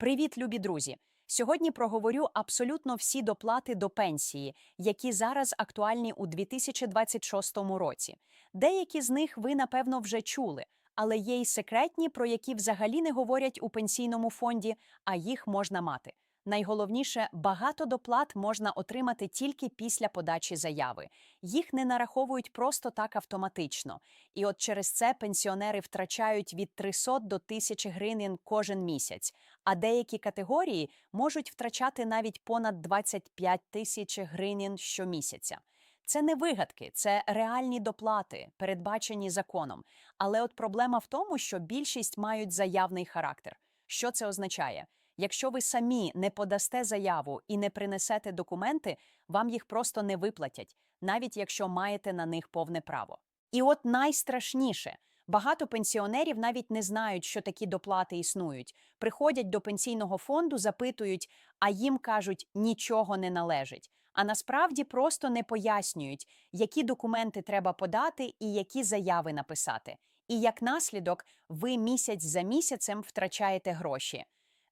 Привіт, любі друзі! Сьогодні проговорю абсолютно всі доплати до пенсії, які зараз актуальні у 2026 році. Деякі з них ви, напевно, вже чули, але є й секретні, про які взагалі не говорять у пенсійному фонді, а їх можна мати. Найголовніше, багато доплат можна отримати тільки після подачі заяви. Їх не нараховують просто так автоматично. І от через це пенсіонери втрачають від 300 до 1000 гривень кожен місяць, а деякі категорії можуть втрачати навіть понад 25 тисяч гривень щомісяця. Це не вигадки, це реальні доплати, передбачені законом. Але от проблема в тому, що більшість мають заявний характер. Що це означає? Якщо ви самі не подасте заяву і не принесете документи, вам їх просто не виплатять, навіть якщо маєте на них повне право. І от найстрашніше. Багато пенсіонерів навіть не знають, що такі доплати існують. Приходять до пенсійного фонду, запитують, а їм кажуть, нічого не належить. А насправді просто не пояснюють, які документи треба подати і які заяви написати. І як наслідок, ви місяць за місяцем втрачаєте гроші.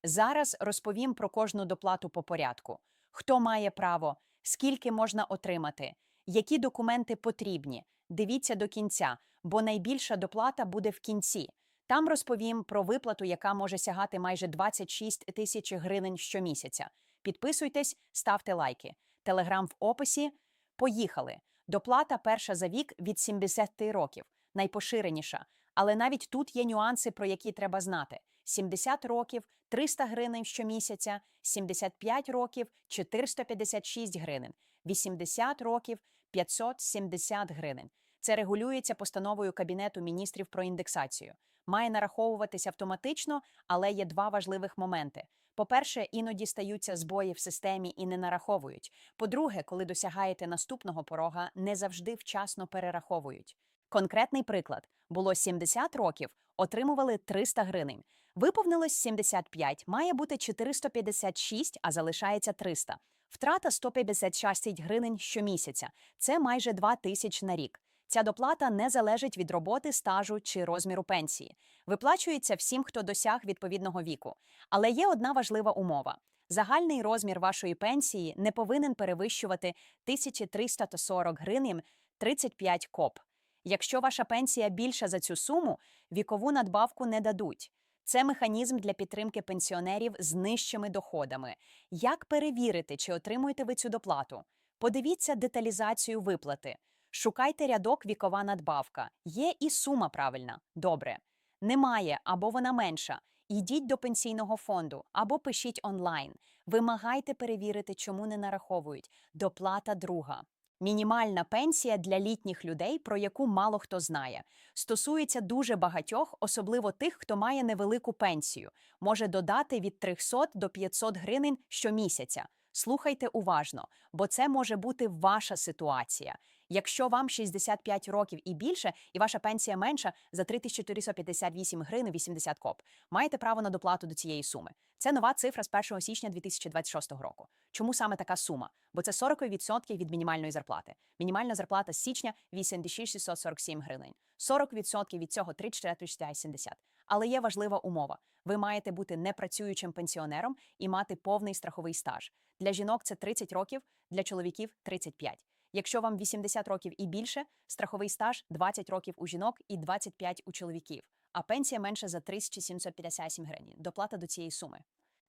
Зараз розповім про кожну доплату по порядку: хто має право, скільки можна отримати, які документи потрібні. Дивіться до кінця, бо найбільша доплата буде в кінці. Там розповім про виплату, яка може сягати майже 26 тисяч гривень щомісяця. Підписуйтесь, ставте лайки. Телеграм в описі. Поїхали. Доплата перша за вік від 70 років, найпоширеніша. Але навіть тут є нюанси, про які треба знати: 70 років 300 гривень щомісяця, 75 років 456 гривень, 80 років 570 гривень. Це регулюється постановою Кабінету міністрів про індексацію. Має нараховуватися автоматично, але є два важливих моменти. По-перше, іноді стаються збої в системі і не нараховують. По-друге, коли досягаєте наступного порога, не завжди вчасно перераховують. Конкретний приклад було 70 років, отримували 300 гривень. Виповнилось 75, має бути 456, а залишається 300. Втрата 156 гривень щомісяця. Це майже 2 тисяч на рік. Ця доплата не залежить від роботи, стажу чи розміру пенсії. Виплачується всім, хто досяг відповідного віку. Але є одна важлива умова. Загальний розмір вашої пенсії не повинен перевищувати 1340 гривень 35 коп. Якщо ваша пенсія більша за цю суму, вікову надбавку не дадуть. Це механізм для підтримки пенсіонерів з нижчими доходами. Як перевірити, чи отримуєте ви цю доплату? Подивіться деталізацію виплати. Шукайте рядок вікова надбавка. Є і сума правильна. Добре. Немає або вона менша. Йдіть до пенсійного фонду або пишіть онлайн. Вимагайте перевірити, чому не нараховують. Доплата друга. Мінімальна пенсія для літніх людей, про яку мало хто знає, стосується дуже багатьох, особливо тих, хто має невелику пенсію, може додати від 300 до 500 гривень щомісяця. Слухайте уважно, бо це може бути ваша ситуація. Якщо вам 65 років і більше, і ваша пенсія менша за 3458 гривень 80 коп, маєте право на доплату до цієї суми. Це нова цифра з 1 січня 2026 року. Чому саме така сума? Бо це 40% від мінімальної зарплати. Мінімальна зарплата з січня 8647 гривень. 40% від цього 3470. Але є важлива умова: ви маєте бути непрацюючим пенсіонером і мати повний страховий стаж. Для жінок це 30 років, для чоловіків 35. Якщо вам 80 років і більше, страховий стаж 20 років у жінок і 25 у чоловіків, а пенсія менше за 3757 гривень. Доплата до цієї суми.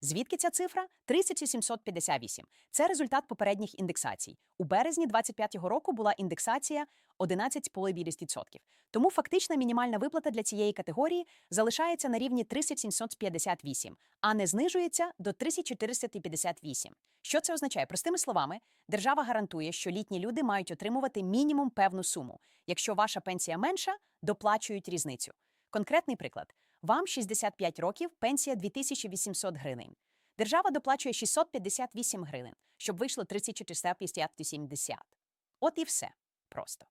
Звідки ця цифра? 3758. Це результат попередніх індексацій. У березні 25-го року була індексація 11,5%. Тому фактична мінімальна виплата для цієї категорії залишається на рівні 3758, а не знижується до 3458. Що це означає? Простими словами, держава гарантує, що літні люди мають отримувати мінімум певну суму. Якщо ваша пенсія менша, доплачують різницю. Конкретний приклад: вам 65 років, пенсія 2800 гривень. Держава доплачує 658 гривень, щоб вийшло 3470. От і все просто.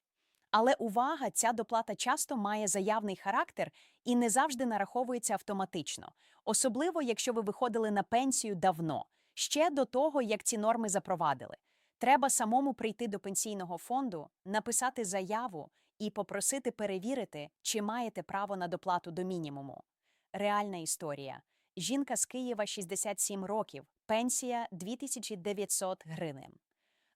Але увага, ця доплата часто має заявний характер і не завжди нараховується автоматично, особливо якщо ви виходили на пенсію давно, ще до того, як ці норми запровадили. Треба самому прийти до пенсійного фонду, написати заяву і попросити перевірити, чи маєте право на доплату до мінімуму. Реальна історія. Жінка з Києва 67 років, пенсія 2900 гривень.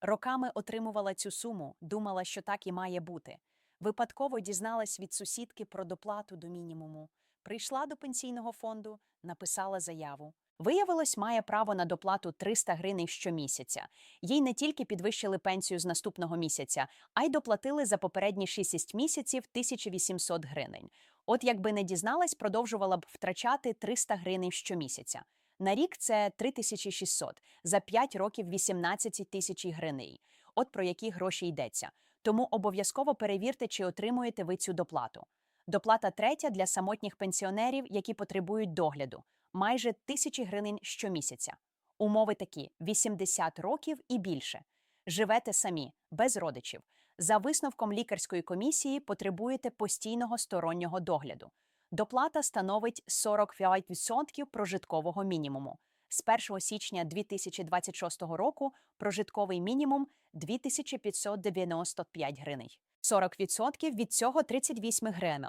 Роками отримувала цю суму, думала, що так і має бути. Випадково дізналась від сусідки про доплату до мінімуму. Прийшла до пенсійного фонду, написала заяву. Виявилось, має право на доплату 300 гривень щомісяця. Їй не тільки підвищили пенсію з наступного місяця, а й доплатили за попередні 6 місяців 1800 гривень. От якби не дізналась, продовжувала б втрачати 300 гривень щомісяця. На рік це 3600, за 5 років 18 тисяч гривень. От про які гроші йдеться. Тому обов'язково перевірте, чи отримуєте ви цю доплату. Доплата третя для самотніх пенсіонерів, які потребують догляду майже тисячі гривень щомісяця. Умови такі: 80 років і більше. Живете самі, без родичів. За висновком лікарської комісії потребуєте постійного стороннього догляду. Доплата становить 45% прожиткового мінімуму. З 1 січня 2026 року прожитковий мінімум 2595 гривень. 40% від цього 38 гривень.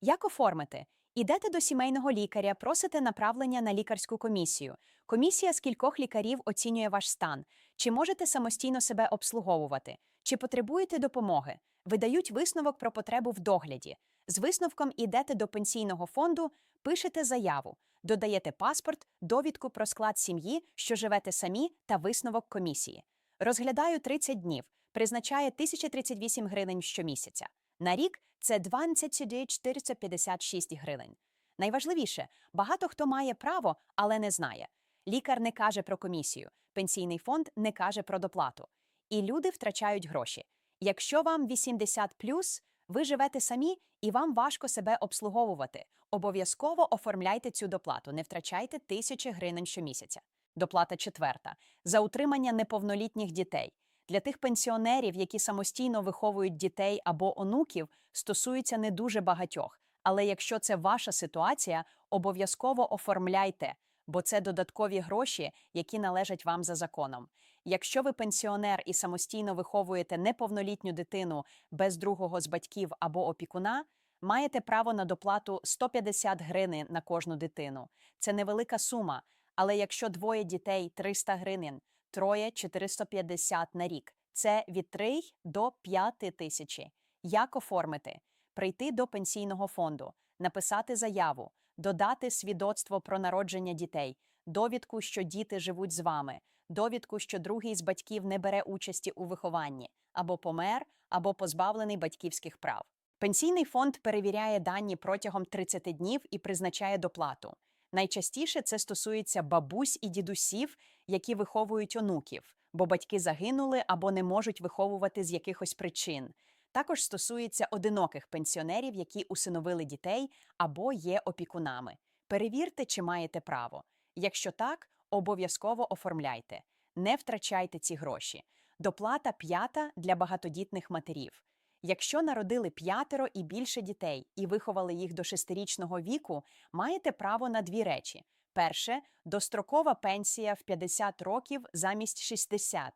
Як оформити? Ідете до сімейного лікаря, просите направлення на лікарську комісію. Комісія з кількох лікарів оцінює ваш стан. Чи можете самостійно себе обслуговувати? Чи потребуєте допомоги? Видають висновок про потребу в догляді. З висновком ідете до пенсійного фонду, пишете заяву, додаєте паспорт, довідку про склад сім'ї, що живете самі, та висновок комісії. Розглядаю 30 днів, призначає 1038 гривень щомісяця. На рік це 20 456 гривень. Найважливіше, багато хто має право, але не знає. Лікар не каже про комісію, пенсійний фонд не каже про доплату. І люди втрачають гроші. Якщо вам 80 ви живете самі і вам важко себе обслуговувати. Обов'язково оформляйте цю доплату, не втрачайте тисячі гривень щомісяця. Доплата четверта за утримання неповнолітніх дітей. Для тих пенсіонерів, які самостійно виховують дітей або онуків, стосується не дуже багатьох. Але якщо це ваша ситуація, обов'язково оформляйте, бо це додаткові гроші, які належать вам за законом. Якщо ви пенсіонер і самостійно виховуєте неповнолітню дитину без другого з батьків або опікуна, маєте право на доплату 150 гривень на кожну дитину. Це невелика сума, але якщо двоє дітей 300 гривень, троє 450 на рік. Це від 3 до 5 тисячі. Як оформити? Прийти до пенсійного фонду, написати заяву, додати свідоцтво про народження дітей, довідку, що діти живуть з вами, довідку, що другий з батьків не бере участі у вихованні, або помер, або позбавлений батьківських прав. Пенсійний фонд перевіряє дані протягом 30 днів і призначає доплату. Найчастіше це стосується бабусь і дідусів, які виховують онуків, бо батьки загинули або не можуть виховувати з якихось причин. Також стосується одиноких пенсіонерів, які усиновили дітей або є опікунами. Перевірте, чи маєте право. Якщо так, обов'язково оформляйте. Не втрачайте ці гроші. Доплата п'ята для багатодітних матерів. Якщо народили п'ятеро і більше дітей і виховали їх до шестирічного віку, маєте право на дві речі: перше дострокова пенсія в 50 років замість 60.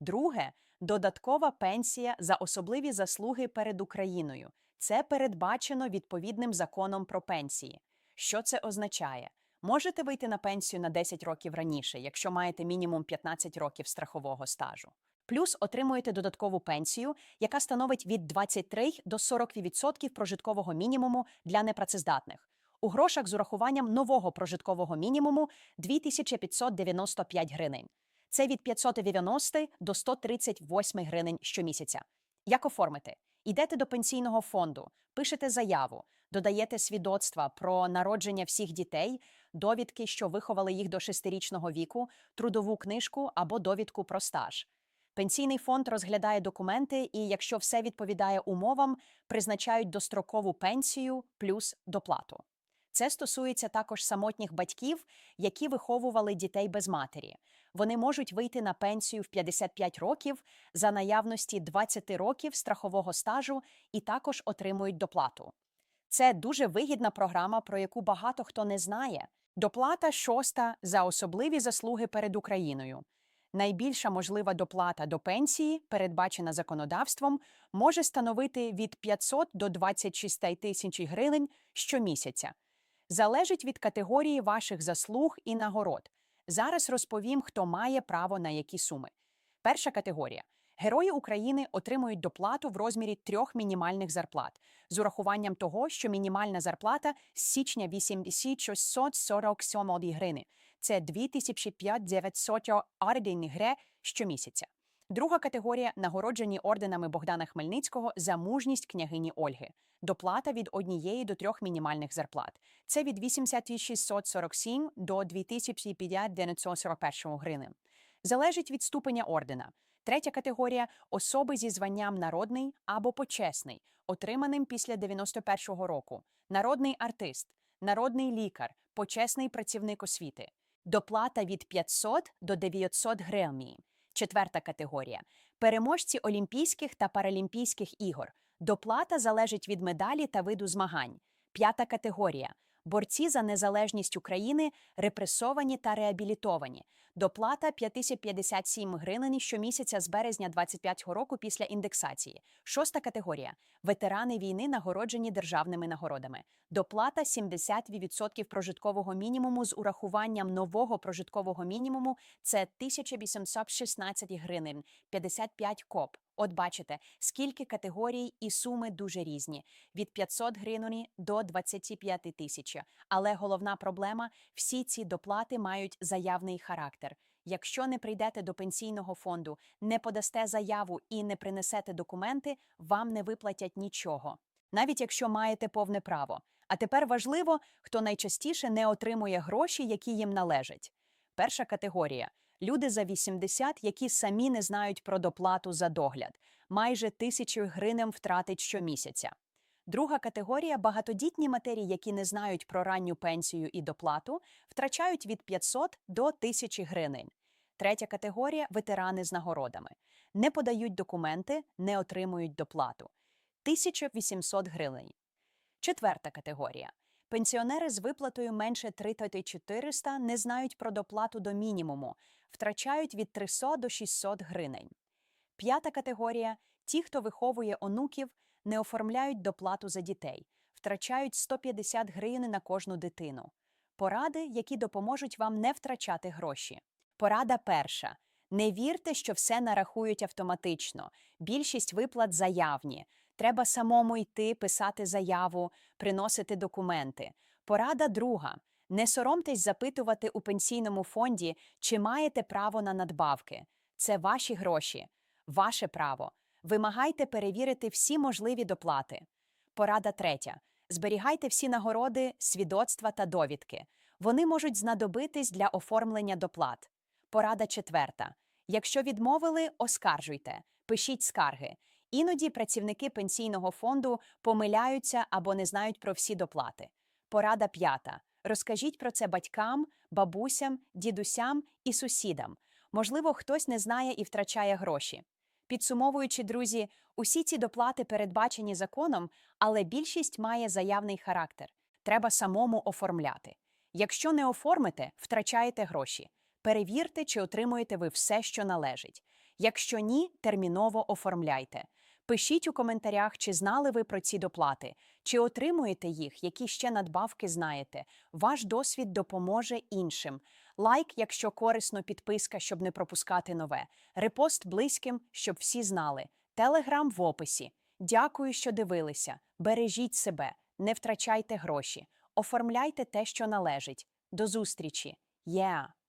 Друге додаткова пенсія за особливі заслуги перед Україною. Це передбачено відповідним законом про пенсії. Що це означає? Можете вийти на пенсію на 10 років раніше, якщо маєте мінімум 15 років страхового стажу. Плюс отримуєте додаткову пенсію, яка становить від 23 до 40% прожиткового мінімуму для непрацездатних. У грошах з урахуванням нового прожиткового мінімуму 2595 гривень. Це від 590 до 138 гривень щомісяця. Як оформити? Йдете до пенсійного фонду, пишете заяву, додаєте свідоцтва про народження всіх дітей, довідки, що виховали їх до шестирічного віку, трудову книжку або довідку про стаж. Пенсійний фонд розглядає документи і, якщо все відповідає умовам, призначають дострокову пенсію плюс доплату. Це стосується також самотніх батьків, які виховували дітей без матері. Вони можуть вийти на пенсію в 55 років за наявності 20 років страхового стажу і також отримують доплату. Це дуже вигідна програма, про яку багато хто не знає. Доплата шоста за особливі заслуги перед Україною. Найбільша можлива доплата до пенсії, передбачена законодавством, може становити від 500 до 26 тисяч гривень щомісяця. Залежить від категорії ваших заслуг і нагород. Зараз розповім, хто має право на які суми. Перша категорія. Герої України отримують доплату в розмірі трьох мінімальних зарплат з урахуванням того, що мінімальна зарплата з січня 8647 гривни. Це 2591 гре щомісяця. Друга категорія нагороджені орденами Богдана Хмельницького за мужність княгині Ольги. Доплата від однієї до трьох мінімальних зарплат. Це від 8647 до 2541 гривень. Залежить від ступеня ордена. Третя категорія особи зі званням народний або почесний, отриманим після 91-го року, народний артист, народний лікар, почесний працівник освіти. Доплата від 500 до 900 гривень. Четверта категорія переможці Олімпійських та Паралімпійських ігор. Доплата залежить від медалі та виду змагань. П'ята категорія борці за незалежність України, репресовані та реабілітовані. Доплата 5057 гривень щомісяця з березня 25 року після індексації. Шоста категорія ветерани війни нагороджені державними нагородами. Доплата 70% прожиткового мінімуму з урахуванням нового прожиткового мінімуму це 1816 гривень 55 коп. От бачите, скільки категорій і суми дуже різні від 500 гривень до 25 тисяч. Але головна проблема всі ці доплати мають заявний характер. Якщо не прийдете до пенсійного фонду, не подасте заяву і не принесете документи, вам не виплатять нічого, навіть якщо маєте повне право. А тепер важливо, хто найчастіше не отримує гроші, які їм належать. Перша категорія люди за 80, які самі не знають про доплату за догляд, майже тисячу гривень втратить щомісяця. Друга категорія багатодітні матері, які не знають про ранню пенсію і доплату, втрачають від 500 до 1000 гривень. Третя категорія ветерани з нагородами. Не подають документи, не отримують доплату 1800 гривень. Четверта категорія. Пенсіонери з виплатою менше 3400 не знають про доплату до мінімуму, втрачають від 300 до 600 гривень. П'ята категорія ті, хто виховує онуків, не оформляють доплату за дітей, втрачають 150 гривень на кожну дитину. Поради, які допоможуть вам не втрачати гроші. Порада перша. Не вірте, що все нарахують автоматично. Більшість виплат заявні. Треба самому йти, писати заяву, приносити документи. Порада друга. Не соромтесь запитувати у пенсійному фонді, чи маєте право на надбавки. Це ваші гроші, ваше право. Вимагайте перевірити всі можливі доплати. Порада третя. Зберігайте всі нагороди, свідоцтва та довідки. Вони можуть знадобитись для оформлення доплат. Порада четверта. Якщо відмовили, оскаржуйте, пишіть скарги. Іноді працівники пенсійного фонду помиляються або не знають про всі доплати. Порада п'ята. Розкажіть про це батькам, бабусям, дідусям і сусідам. Можливо, хтось не знає і втрачає гроші. Підсумовуючи, друзі, усі ці доплати передбачені законом, але більшість має заявний характер. Треба самому оформляти. Якщо не оформите, втрачаєте гроші. Перевірте, чи отримуєте ви все, що належить. Якщо ні, терміново оформляйте. Пишіть у коментарях, чи знали ви про ці доплати, чи отримуєте їх, які ще надбавки знаєте. Ваш досвід допоможе іншим. Лайк, якщо корисно, підписка, щоб не пропускати нове. Репост близьким, щоб всі знали. Телеграм в описі. Дякую, що дивилися. Бережіть себе, не втрачайте гроші, оформляйте те, що належить. До зустрічі. Yeah!